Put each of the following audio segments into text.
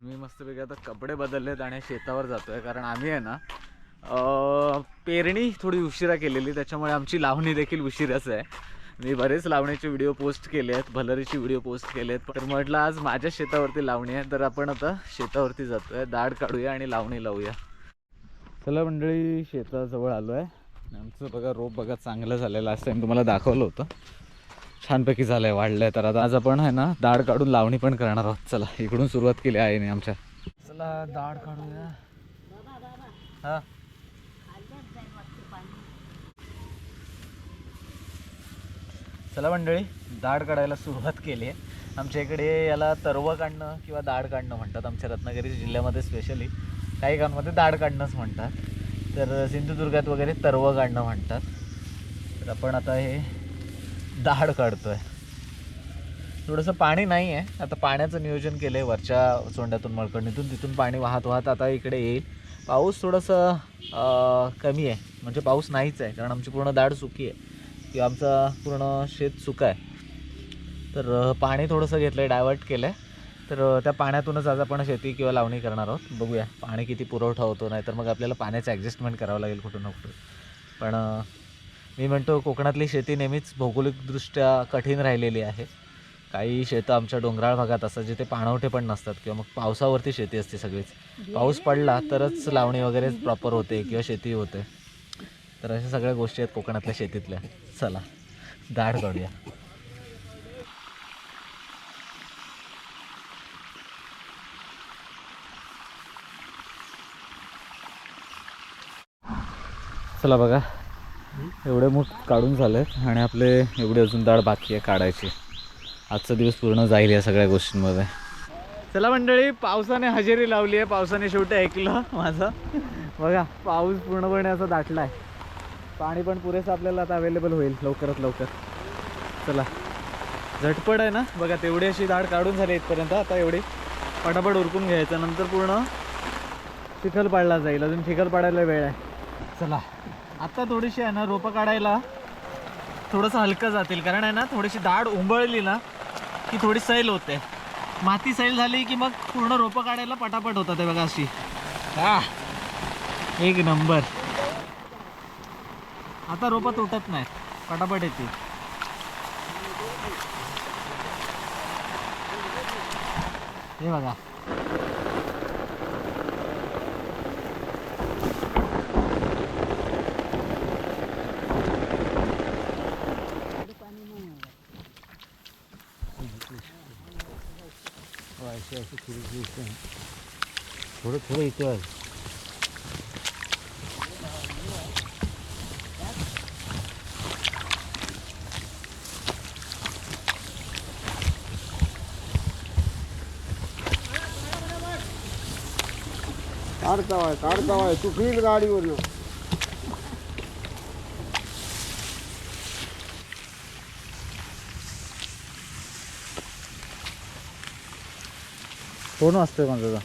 मी मस्तपैकी आता कपडे बदललेत आणि शेतावर जातोय कारण आम्ही आहे ना पेरणी थोडी उशिरा केलेली त्याच्यामुळे आमची लावणी देखील उशिराच आहे. मी बरेच लावणीचे व्हिडिओ पोस्ट केले आहेत भलरीचे व्हिडिओ पोस्ट केले आहेत तर म्हटलं आज माझ्या शेतावरती लावणी आहे तर आपण आता शेतावरती जातोय दाढ काढूया आणि लावणी लावूया. चला मंडळी शेताजवळ आलो आहे आमचं बघा रोप बघा चांगलं झालेलं लास्ट मी तुम्हाला दाखवलं होतं. छानपैकी झालं आहे वाढलं आहे तर आता आज आपण आहे ना दाढ काढून लावणी पण करणार आहोत. चला इकडून सुरुवात केली आहे आमच्या. चला दाढ काढूया. हां. चला मंडळी दाढ काढायला सुरुवात केली आहे. आमच्या इकडे याला तरवं काढणं किंवा दाढ काढणं म्हणतात. आमच्या रत्नागिरी जिल्ह्यामध्ये स्पेशली काही गावांमध्ये दाढ काढणंच म्हणतात. तर सिंधुदुर्गात वगैरे तरवं काढणं म्हणतात. तर आपण आता हे दाढ काढतोय. थोडंसं पाणी नाही आहे आता पाण्याचं नियोजन केलं आहे वरच्या सोंड्यातून मळकडणीतून तिथून पाणी वाहत वाहत आता इकडे येईल. पाऊस थोडंसं कमी आहे. म्हणजे पाऊस नाहीच आहे. कारण आमची पूर्ण दाढ सुकी आहे. किंवा आमचा पूर्ण शेत सुका आहे. तर पाणी थोडंसं घेतलं आहे डायवर्ट केलं आहे तर त्या पाण्यातूनच आज आपण शेती किंवा लावणी करणार आहोत. बघूया पाणी किती पुरवठा होतो. नाही तर मग आपल्याला पाण्याचं ॲडजस्टमेंट करावं लागेल कुठं ना कुठं. पण मी म्हणतो कोकणातली शेती नेहमीच भौगोलिकदृष्ट्या कठीण राहिलेली आहे. काही शेतं आमच्या डोंगराळ भागात असतात जिथे पाणवठे पण नसतात किंवा मग पावसावरती शेती असते सगळीच. पाऊस पडला तरच लावणी वगैरे प्रॉपर होते किंवा शेती होते. तर अशा सगळ्या गोष्टी आहेत कोकणातल्या शेतीतल्या. चला दाढ काढूया चला बघा. एवढे मूठ काढून झालेत आणि आपले एवढे अजून दाळ बाकी आहे काढायची. आजचा दिवस पूर्ण जाईल या सगळ्या गोष्टींमध्ये. चला मंडळी पावसाने हजेरी लावली आहे. पावसाने शेवटी ऐकलं माझं. बघा पाऊस पूर्णपणे असा दाटला आहे पाणी पण पुरेसं आपल्याला आता अवेलेबल होईल लवकरात लवकर. चला. झटपट आहे ना? बघा तेवढी अशी दाढ काढून झाली इथपर्यंत. आता एवढी पटापट उरकून घ्यायचं. नंतर पूर्ण चिखल पाडला जाईल. अजून चिखल पाडायला वेळ आहे. चला. आता थोडीशी आहे ना रोपं काढायला थोडंसं हलकं जातील. कारण आहे ना थोडीशी दाढ उंबळली ना की थोडी सैल होते. माती सैल झाली की मग पूर्ण रोपं काढायला पटापट होतात ते बघा अशी. हा एक नंबर. आता रोपं तुटत नाही. पटापट येतील. हे बघा. थोडं थोडं इथं काढता वाय काढता वाय. तू फिर येऊ कोण वाजतोय माझा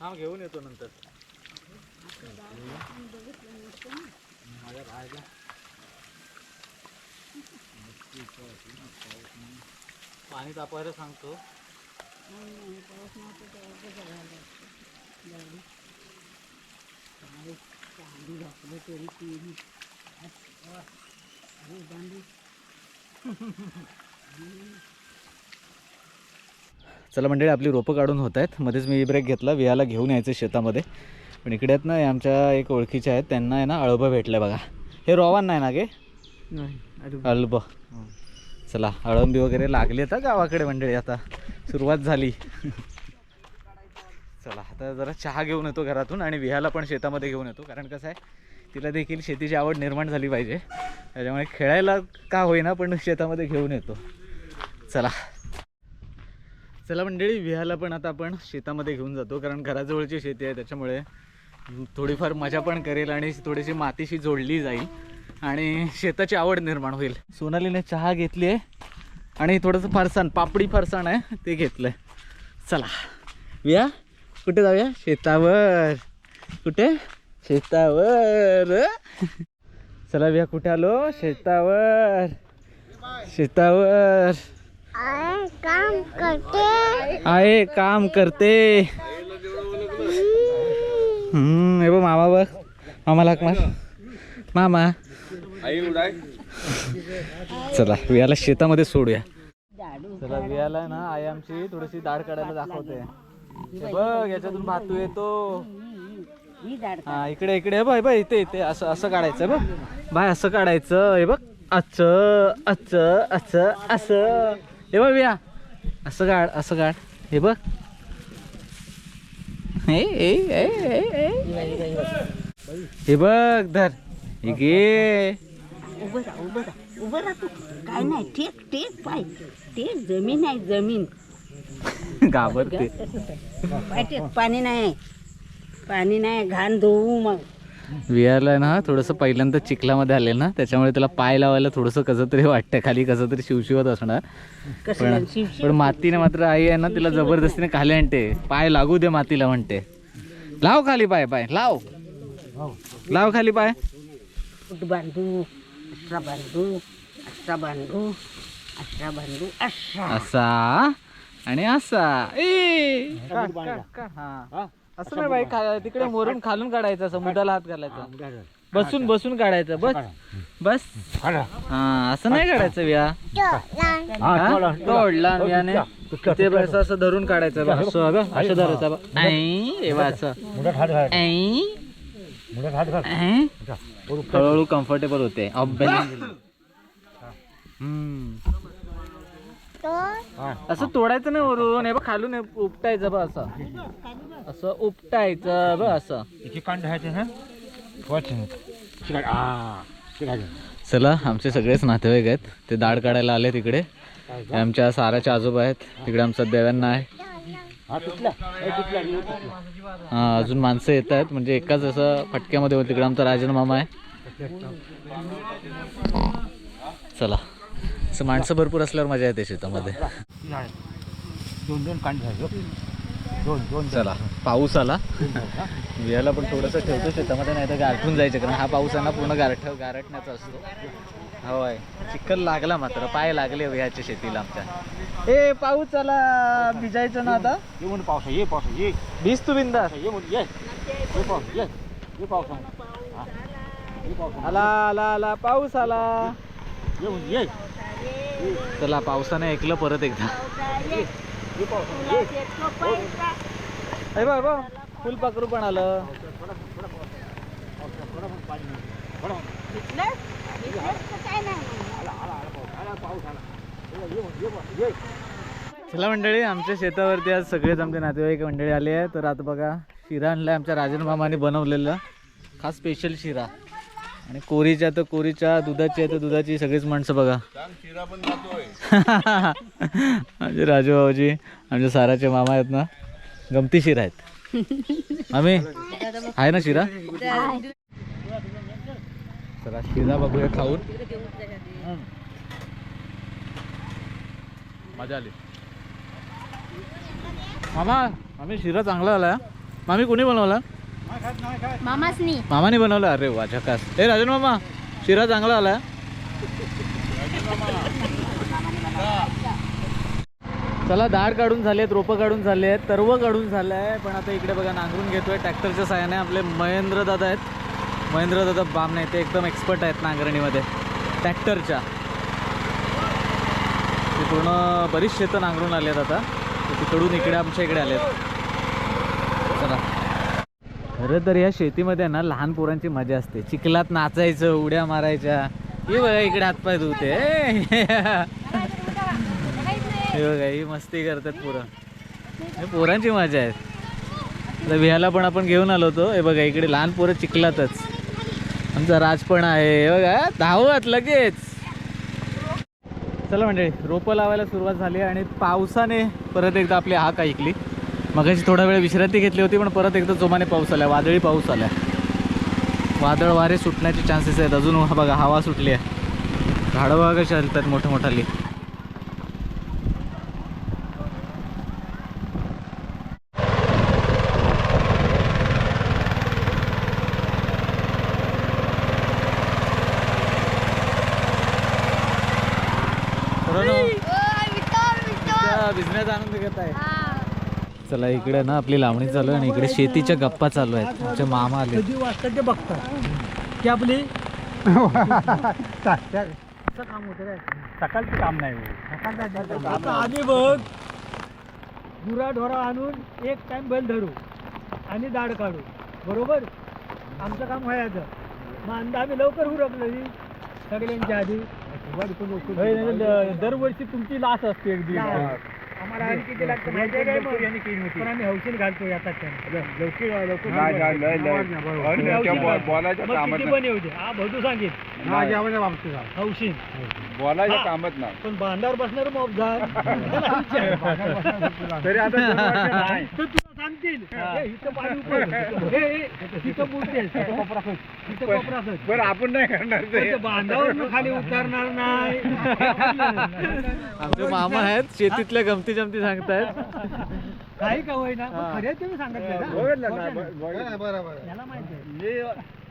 हा घेऊन येतो नंतर. पाणी तापवायला सांगतो. चला मंडळी आपली रोपं काढून होत आहेत मध्येच मी ब्रेक घेतला. वियाला घेऊन यायचं शेतामध्ये. पण इकडे आहेत ना हे आमच्या एक ओळखीच्या आहेत. त्यांना आहे ना अळबं भेटलं बघा. हे रोवान नाही ना गे? अळब. चला अळंबी वगैरे लागली आता गावाकडे मंडळी. आता सुरुवात झाली. चला आता जरा चहा घेऊन येतो घरातून आणि विहाला पण शेतामध्ये घेऊन येतो. कारण कसं आहे तिला देखील शेतीची आवड निर्माण झाली पाहिजे. त्याच्यामुळे खेळायला का होईना पण शेतामध्ये घेऊन येतो. चला. चला मंडळी विहाला पण आता आपण शेतामध्ये घेऊन जातो कारण घराजवळची शेती आहे त्याच्यामुळे थोडीफार मजा पण करेल आणि थोडीशी मातीशी जोडली जाईल आणि शेताची आवड निर्माण होईल. सोनालीने चहा घेतली आहे आणि थोडंसं फरसाण पापडी फरसाण आहे ते घेतलं आहे चला. विया कुठे जाऊया? शेतावर. कुठे? शेतावर. चला बिया कुठे आलो? शेतावर. शेतावर. काम करते आहे काम करते. हम्म हे बघ मामा बघ. मामा लाग मार. मामा. चला वियाला शेतामध्ये सोडूया. चला वियाला ना आई आमची थोडीशी दाढ काढायला दाखवते. बघ याच्यातून भातू येतो. हा इकडे इकडे हे हे बघ इथे इथे असं असं काढायचं हे बघ. बाय असं काढायचं हे बघ. असं असं असं असं. हे बघ विया असं काढ असं काढ. हे बघ. हे हे, हे, हे, हे. हे बघ धर. हे घे. उभं राहा उभं राहा उभं राहा तू. काय नाही टेक टेक पाय. टेक जमीन आहे जमीन. घाबरते. पाणी नाही. पाणी नाही घाण धुवू मग. विहारला ना थोडंसं पहिल्यांदा चिखलामध्ये आले ना त्याच्यामुळे त्याला पाय लावायला थोडंसं कसं तरी वाटतं खाली कसं तरी शिवशिवत असणार. पण पण मातीने मात्र आई आहे ना तिला जबरदस्तीने खाली आणते. पाय लागू दे मातीला म्हणते. लाव खाली पाय पाय लाव. लाव खाली पाय. बांधू असा बांधू असा बांधू असा बांधू असा असा. आणि असा. ए. हा. असं नाही बाई खा- तिकडे मोरून खालून काढायचं असं मुदाला हात घालायचा. बसून बसून काढायचं बस. बस. हा असं नाही काढायचं विया हा? तोडला वियाने ते बस असं धरून काढायचं बघ, असं बघ, असं धरायचं बघ. ऐ, हे बघ असं. ऐ, ऐ. हळूहळू कम्फर्टेबल होते. अभ्यास हम्म. असं तोडायचं नाही वरून. हे बघ खालून हे उपटायचं बघ असं. असं उपटायचं बघ असं. चला आमचे सगळेच नातेवाईक आहेत. ते दाढ काढायला आले तिकडे आमच्या साराचे आजोबा आहेत. तिकडे आमचा देवांना आहे. हा अजून माणसं येत आहेत. म्हणजे एकाच असं फटक्यामध्ये होतं तिकडे आमचा राजन मामा आहे. चला. असं माणसं भरपूर असल्यावर मजा येते शेतामध्ये. दोन दोन कांड झाले दोन दोन चला पाऊस आला. वियाला पण थोडंसं ठेवतो शेतामध्ये नाही तर गारठून जायचं कारण हा पाऊस आहे ना पूर्ण गारठ गारठण्याचा असतो. होय. चिखल लागला मात्र पाय लागले वियाच्या शेतीला आमच्या. ए पाऊस आला. भिजायचं ना आता? ये म्हणून पाऊस ये पाऊस ये. भिज तू बिंदास. ये म्हणून ये. ये पाऊस ये. ये पाऊस हा. आला आला आला. पाऊस आला. ये म्हणून ये. चला पावसाने ऐकलं परत एकदा. अरे बा बा फुलपाखरू पण आलं. चला मंडळी आमच्या शेतावरती आज सगळेच आमचे नातेवाईक मंडळी आले आहे तर आता बघा शिरा आणलाय आमच्या राजन मामाने बनवलेलं. खास स्पेशल शिरा. आणि कोरीच्या तर कोरीच्या दुधाची आहे तर दुधाची सगळीच माणसं बघा. म्हणजे राजू भाऊजी आमच्या साराचे मामा आहेत ना गमती शिरा आहेत. आम्ही आहे ना शिरा? चला शिरा बघूया खाऊन. मजा आली. मामा आम्ही शिरा चांगला आला मामी कोणी बनवला? मामाने बनवलं अरे वा झकास. ए राजन मामा शिरा चांगला आला चला दाढ काढून झाले आहेत रोपं काढून झाले आहेत तरव काढून झालं आहे पण आता इकडे बघा नांगरून घेतोय ट्रॅक्टरच्या साह्याने आपले महेंद्र दादा आहेत. महेंद्र दादा बाम नाही ते एकदम एक्सपर्ट आहेत नांगरणीमध्ये ट्रॅक्टरच्या. ते पूर्ण बरीच शेतं नांगरून आले आहेत आता तिकडून इकडे आमच्या इकडे आले आहेत चला. खरं तर या शेतीमध्ये ना लहान पोरांची मजा असते. चिखलात नाचायचं उड्या मारायच्या. हे बघा इकडे हातपाय धुते. हे बघा ही मस्ती करतात पोरं. पोरांची मजा आहे. तर विहाला पण आपण घेऊन आलो होतो. हे बघा इकडे लहान पोरं चिखलातच. आमचा राज पण आहे. हे बघा धावत लगेच. चला म्हणजे रोपं लावायला सुरुवात झाली आणि पावसाने परत एकदा आपली हाक ऐकली. मगाशी थोडा वेळ विश्रांती घेतली होती पण परत एकदा जोमाने पाऊस आला वादळी पाऊस आला वादळ वारे सुटण्याचे चान्सेस आहेत. अजून हा बघा हवा सुटली आहे. झाडं बघा कशी हलतात मोठं मोठाली चला इकडे ना आपली लावणी चालू आहे आणि इकडे शेतीच्या गप्पा चालू आहेत. आमचे मामा आले. कधी वाजता ते बघतात. की आपली? काम होतं सकाळचं काम नाही आता आम्ही बघ. गुरा ढोरा आणून एक टाइम बैल धरू आणि दाढ काढू. बरोबर? आमचं काम व्हायचं मग अंदा आम्ही लवकर उरकलं सगळ्यांच्या आधी. दरवर्षी तुमची लास असते अगदी आम्हाला आणि किती लागतं माहिती आहे काय मग? पण आम्ही हौशीन घालतो आता किती पण येऊ दे. हा भजू सांगेल हौशीन. बोलायचं कामच नाही. पण बांधावर बसणार मॉब तरी आता दोन वर्ष नाही. तर तुला सांगतील हे, इथं पाणी उकळ. हे, हे, तिथं मूर्ती आहे, तिथं कोपरा खच. तिथं कोपरा खच. पण आपण नाही करणार पण ते ते बांधावर खाली उतरणार नाही आमचे मामा आहेत शेतीतल्या गमती जमती सांगतायत काही का होईना पण खरे तुम्ही सांगितलं ना बघितलं ना खोटं ब- नाही. बघितलं. याला माहिती आहे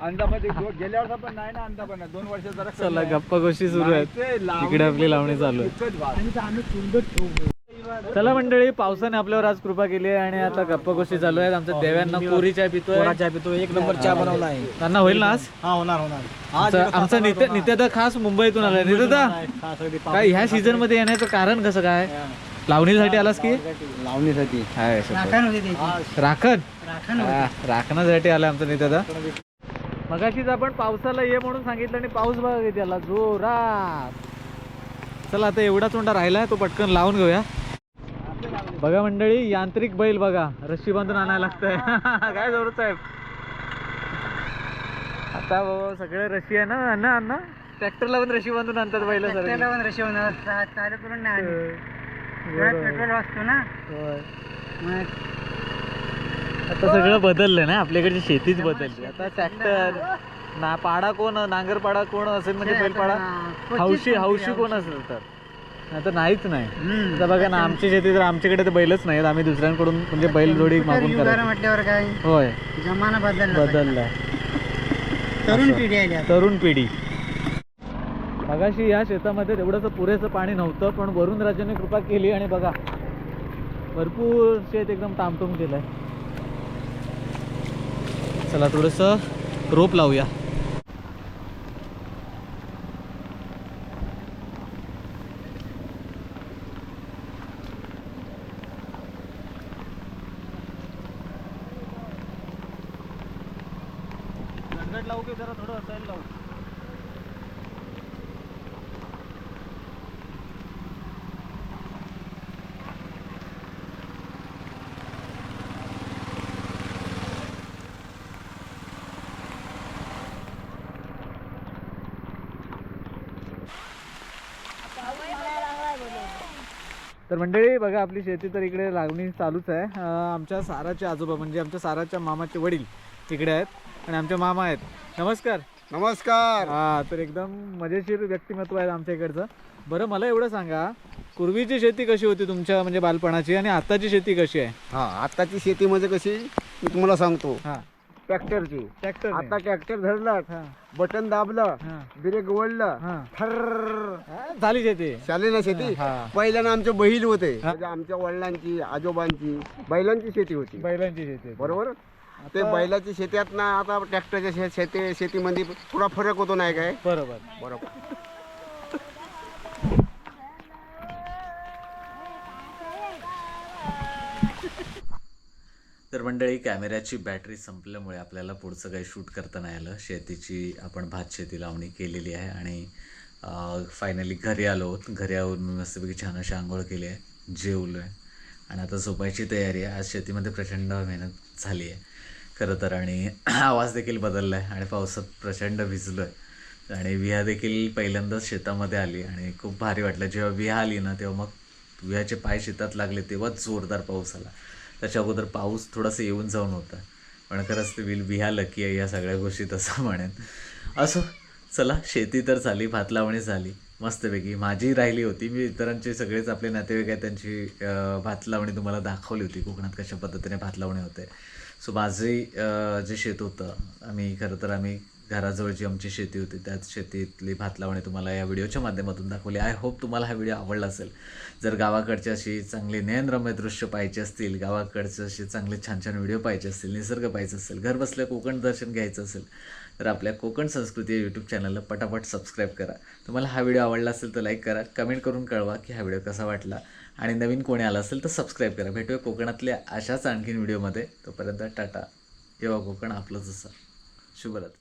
अंदामध्ये दो- गेल्या वर्षा पण नाही ना अंदामध्ये दोन वर्ष जरा कमी चला आहे. गप्पा गोष्टी सुरू आहेत ते लावणी इकडे आपली लावणी चालू आहे. आणि आम्ही ठेवू चला मंडळी पावसाने आपल्यावर आज कृपा केली आहे आणि आता गप्पा गोष्टी चालू आहेत. आमच्या देव्यांना पुरी चाय पितोय. चहा पितो एक नंबर चहा बनवला आहे. त्यांना होईल ना आज? हा होणार होणार. आमचा- आमचा नित्य नित्यादा खास मुंबईतून आलाय. नित्यादा? काय ह्या सीझनमध्ये येण्याचं कारण कसं काय? लावणीसाठी आलास की? लावणीसाठी. हाय. राखण हा, राखण्यासाठी आलाय आमचा नित्यादा. मगाशीच आपण पावसाला ये म्हणून सांगितलं आणि पाऊस बघा किती आला. जोरात. चला आता एवढाच उंडा राहिलाय तो पटकन लावून घेऊया. बघा मंडळी यांत्रिक बैल बघा. रस्सी बांधून आणायला लागतंय. काय जोर साहेब? आता बाबा सगळे रशी आहे ना? अण्णा अण्णा? ट्रॅक्टरला पण रशी बांधून आणतात बैल सर चालू करून नाही पेट्रोल वाचतो ना? आता सगळं बदललंय ना? आपल्याकडची शेतीच बदलली. आता ट्रॅक्टर ना पाडा कोण नांगर पाडा कोण असेल म्हणजे बैलपाडा? हौशी हौशी कोण असेल तर. आता नाहीच नाही. आता बघा ना आमची शेती तर आमच्याकडे तर बैलच नाहीत. आम्ही दुसऱ्यांकडून म्हणजे बैल जोडी मागून करायचो. म्हटल्यावर काय? होय. जमाना बदलला बदललाय तरुण. पिढी आहे तरुण पिढी. मगाशी या शेतामध्ये तेवढंसं पुरेसं पाणी नव्हतं पण वरुण राजाने कृपा केली आणि बघा भरपूर शेत एकदम तामटूम केलंय. चला थोडस रोप लावूया लावू की जरा थोडं असायला लावू तर मंडळी बघा आपली शेती तर इकडे लागणी चालूच आहे. आमच्या साराचे आजोबा म्हणजे आमच्या साराच्या मामाचे वडील इकडे आहेत आणि आमचे मामा आहेत. नमस्कार. नमस्कार. हा तर एकदम मजेशीर व्यक्तिमत्व आहे आमच्या इकडचं. बरं मला एवढं सांगा पूर्वीची शेती कशी होती तुमच्या म्हणजे बालपणाची आणि आताची शेती कशी आहे? हा आताची शेती म्हणजे कशी मी तुम्हाला सांगतो. हा. ट्रॅक्टरची. ट्रॅक्टर आता ट्रॅक्टर धरलं बटन दाबलं ब्रेक हा. थर्र. हा, झाली शेती. चालेल ना शेती? पहिल्यानं आमचे बैल होते. म्हणजे आमच्या वडिलांची आजोबांची बैलांची शेती होती. बैलांची शेती. बरोबर? ते बैलाची शेतीत ना आता ट्रॅक्टरच्या शेती शेतीमध्ये थोडा फरक होतो नाही काय? बरोबर. बरोबर. तर मंडळी कॅमेऱ्याची बॅटरी संपल्यामुळे आपल्याला पुढचं काही शूट करता नाही आलं. शेतीची आपण भात शेती लावणी केलेली आहे आणि फायनली घरी आलो. घरी येऊन मी मस्तपैकी छान अशी आंघोळ केली आहे जेवलो आहे आणि आता झोपायची तयारी आहे. आज शेतीमध्ये प्रचंड मेहनत झाली आहे. खरं तर आणि आवाज देखील बदलला आहे आणि पावसात प्रचंड भिजलो आहे आणि विहा देखील पहिल्यांदाच शेतामध्ये आली आणि खूप भारी वाटलं. जेव्हा विहा आली ना तेव्हा मग विहाचे पाय शेतात लागले तेव्हाच जोरदार पाऊस आला. त्याच्या अगोदर पाऊस थोडासा येऊन जाऊन होता. पण खरंच ते विल विहा लकी आहे या सगळ्या गोष्टी तसं म्हणेन. असो चला शेती तर झाली भात लावणी झाली. मस्तपैकी. माझी राहिली होती. मी इतरांचे सगळेच आपले नातेवाईक आहेत त्यांची भातलावणी भात लावणी तुम्हाला दाखवली होती. कोकणात कशा पद्धतीने भात लावणी होते सो माझे जे शेत होतं आम्ही खरं तर आम्ही घराजवळची आमची शेती होती त्याच शेतीतली भात लावणी तुम्हाला या व्हिडिओच्या माध्यमातून दाखवली. आय होप तुम्हाला हा व्हिडिओ आवडला असेल. जर गावाकडची अशी चांगली नयनरम्य दृश्य पाहिजे असतील गावाकडचे असे चांगले छान छान व्हिडिओ पाहिजे असतील निसर्ग पाहिजे असेल घर बसल्या कोकण दर्शन घ्यायचं असेल तर आपल्या कोकण संस्कृती यूट्यूब चॅनलला पटापट सबस्क्राईब करा. तुम्हाला हा व्हिडिओ आवडला असेल तर लाईक करा कमेंट करून कळवा की हा व्हिडिओ कसा वाटला. आणि नवीन कोणी आला असेल तर सबस्क्राईब करा. भेटूया कोकणातल्या अशाच आणखीन व्हिडिओमध्ये तोपर्यंत टाटा. जेव्हा कोकण आपलंच असं शुभरात्री.